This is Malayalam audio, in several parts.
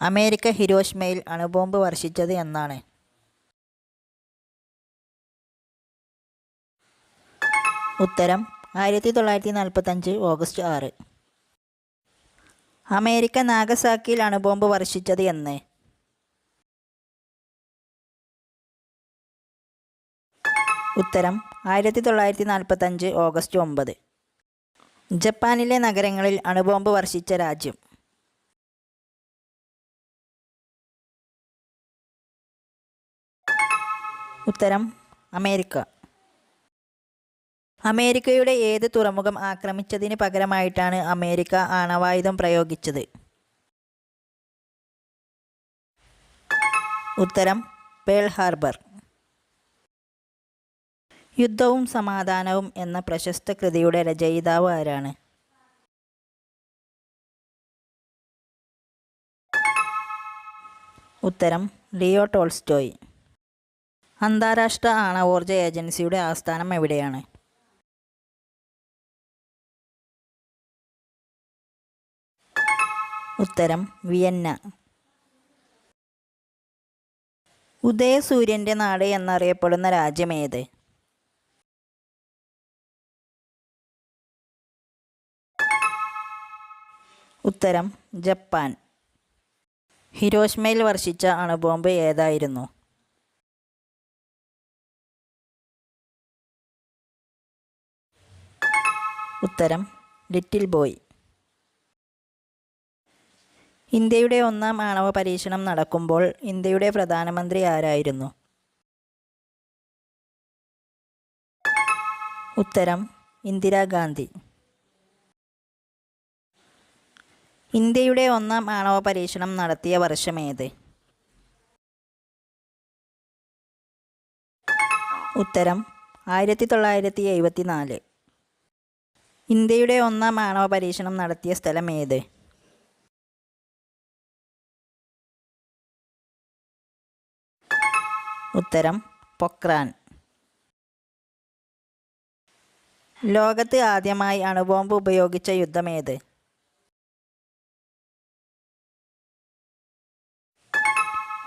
അമേരിക്ക ഹിരോഷ്മയിൽ അണുബോംബ് വർഷിച്ചത് എന്നാണ്. ഉത്തരം ആയിരത്തി തൊള്ളായിരത്തി നാൽപ്പത്തഞ്ച് ഓഗസ്റ്റ് ആറ്. അമേരിക്ക നാഗസാക്കിയിൽ അണുബോംബ് വർഷിച്ചത് എന്ന്. ഉത്തരം ആയിരത്തി തൊള്ളായിരത്തി നാൽപ്പത്തഞ്ച് ഓഗസ്റ്റ് ഒമ്പത്. ജപ്പാനിലെ നഗരങ്ങളിൽ അണുബോംബ് വർഷിച്ച രാജ്യം. ഉത്തരം അമേരിക്ക. അമേരിക്കയുടെ ഏത് തുറമുഖം ആക്രമിച്ചതിന് പകരമായിട്ടാണ് അമേരിക്ക ആണവായുധം പ്രയോഗിച്ചത്? ഉത്തരം പേൾ ഹാർബർ. യുദ്ധവും സമാധാനവും എന്ന പ്രശസ്ത കൃതിയുടെ രചയിതാവ് ആരാണ്? ഉത്തരം ലിയോ ടോൾസ്റ്റോയ്. അന്താരാഷ്ട്ര ആണവോർജ ഏജൻസിയുടെ ആസ്ഥാനം എവിടെയാണ്? ഉത്തരം വിയന്ന. ഉദയസൂര്യന്റെ നാട് എന്നറിയപ്പെടുന്ന രാജ്യമേത് ഉത്തരം ജപ്പാൻ. ഹിരോഷ്മയിൽ വർഷിച്ച അണുബോംബ് ഏതായിരുന്നു? ഉത്തരം. Little Boy. ഇന്ത്യയുടെ ഒന്നാം ആണവ പരീക്ഷണം നടക്കുമ്പോൾ ഇന്ത്യയുടെ പ്രധാനമന്ത്രി ആരായിരുന്നു? ഉത്തരം ഇന്ദിരാഗാന്ധി ഇന്ത്യയുടെ ഒന്നാം ആണവ പരീക്ഷണം നടത്തിയ വർഷമേത് ഉത്തരം ആയിരത്തി തൊള്ളായിരത്തി എഴുപത്തി നാല് ഇന്ത്യയുടെ ഒന്നാം ആണവ പരീക്ഷണം നടത്തിയ സ്ഥലം ഏത്? ഉത്തരം പൊക്രാൻ. ലോകത്ത് ആദ്യമായി അണുബോംബ് ഉപയോഗിച്ച യുദ്ധമേത്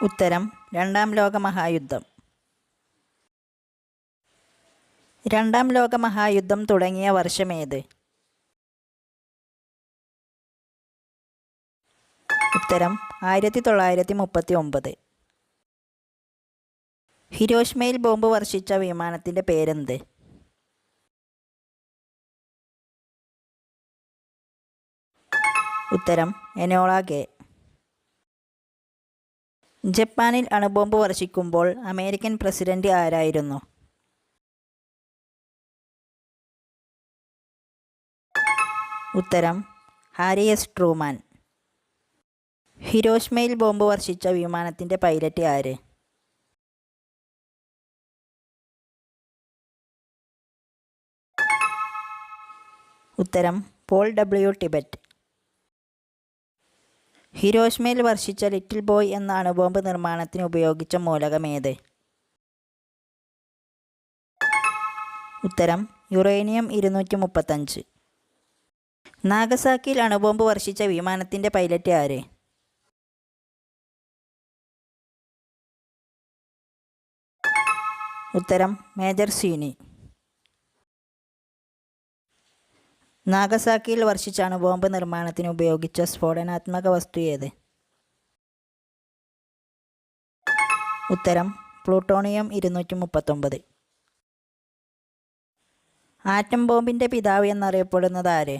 ഉത്തരം രണ്ടാം ലോക മഹായുദ്ധം. രണ്ടാം ലോക മഹായുദ്ധം തുടങ്ങിയ വർഷമേത്? ഉത്തരം ആയിരത്തി തൊള്ളായിരത്തി മുപ്പത്തി ഒമ്പത് ഹിരോഷ്മയിൽ ബോംബ് വർഷിച്ച വിമാനത്തിന്റെ പേരെന്ത്? ഉത്തരം എനോള കെ ജപ്പാനിൽ അണുബോംബ് വർഷിക്കുമ്പോൾ അമേരിക്കൻ പ്രസിഡന്റ് ആരായിരുന്നു? ഉത്തരം ഹാരി എസ്. ട്രൂമാൻ. ഹിരോഷ്മയിൽ ബോംബ് വർഷിച്ച വിമാനത്തിന്റെ പൈലറ്റ് ആര്? ഉത്തരം പോൾ ഡബ്ല്യു ടിബറ്റ്. ഹിരോഷ്മയിൽ വർഷിച്ച ലിറ്റിൽ ബോയ് എന്ന അണുബോംബ് നിർമ്മാണത്തിന് ഉപയോഗിച്ച മൂലകം മൂലകമേത് ഉത്തരം യുറേനിയം ഇരുന്നൂറ്റി മുപ്പത്തഞ്ച് നാഗസാക്കിയിൽ അണുബോംബ് വർഷിച്ച വിമാനത്തിന്റെ പൈലറ്റ് ആര്? ഉത്തരം മേജർ സീനി. നാഗസാക്കിയിൽ വർഷിച്ച അണുബോംബ് നിർമ്മാണത്തിന് ഉപയോഗിച്ച സ്ഫോടനാത്മക വസ്തു ഏത്? ഉത്തരം പ്ലൂട്ടോണിയം ഇരുന്നൂറ്റി മുപ്പത്തൊമ്പത് ആറ്റം ബോംബിന്റെ പിതാവ് എന്നറിയപ്പെടുന്നത് ആര്?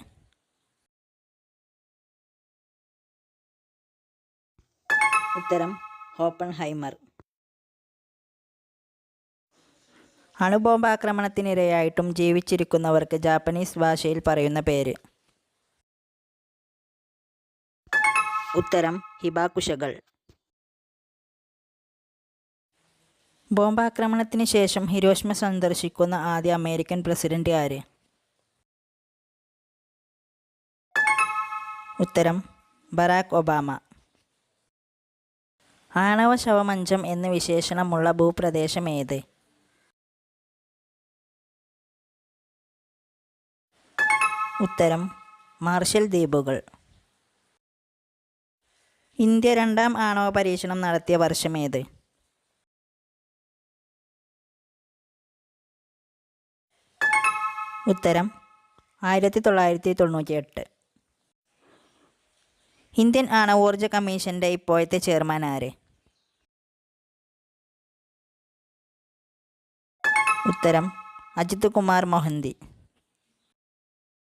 ഉത്തരം ഹോപ്പൺ ഹൈമർ അണുബോംബ് ആക്രമണത്തിനിരയായിട്ടും ജീവിച്ചിരിക്കുന്നവർക്ക് ജാപ്പനീസ് ഭാഷയിൽ പറയുന്ന പേര്. ഉത്തരം ഹിബാകുശകൾ ബോംബാക്രമണത്തിന് ശേഷം ഹിരോഷ്മ സന്ദർശിക്കുന്ന ആദ്യ അമേരിക്കൻ പ്രസിഡന്റ് ആര്? ഉത്തരം ബറാക് ഒബാമ. ആണവ ശവമഞ്ചം എന്ന് വിശേഷണമുള്ള ഭൂപ്രദേശം ഏത് ഉത്തരം മാർഷൽ ദ്വീപുകൾ. ഇന്ത്യ രണ്ടാം ആണവ പരീക്ഷണം നടത്തിയ വർഷമേത്? ഉത്തരം ആയിരത്തി തൊള്ളായിരത്തി തൊണ്ണൂറ്റി എട്ട് ഇന്ത്യൻ ആണവോർജ കമ്മീഷന്റെ ഇപ്പോഴത്തെ ചെയർമാൻ ആര്? ഉത്തരം. അജിത് കുമാർ മൊഹന്തി.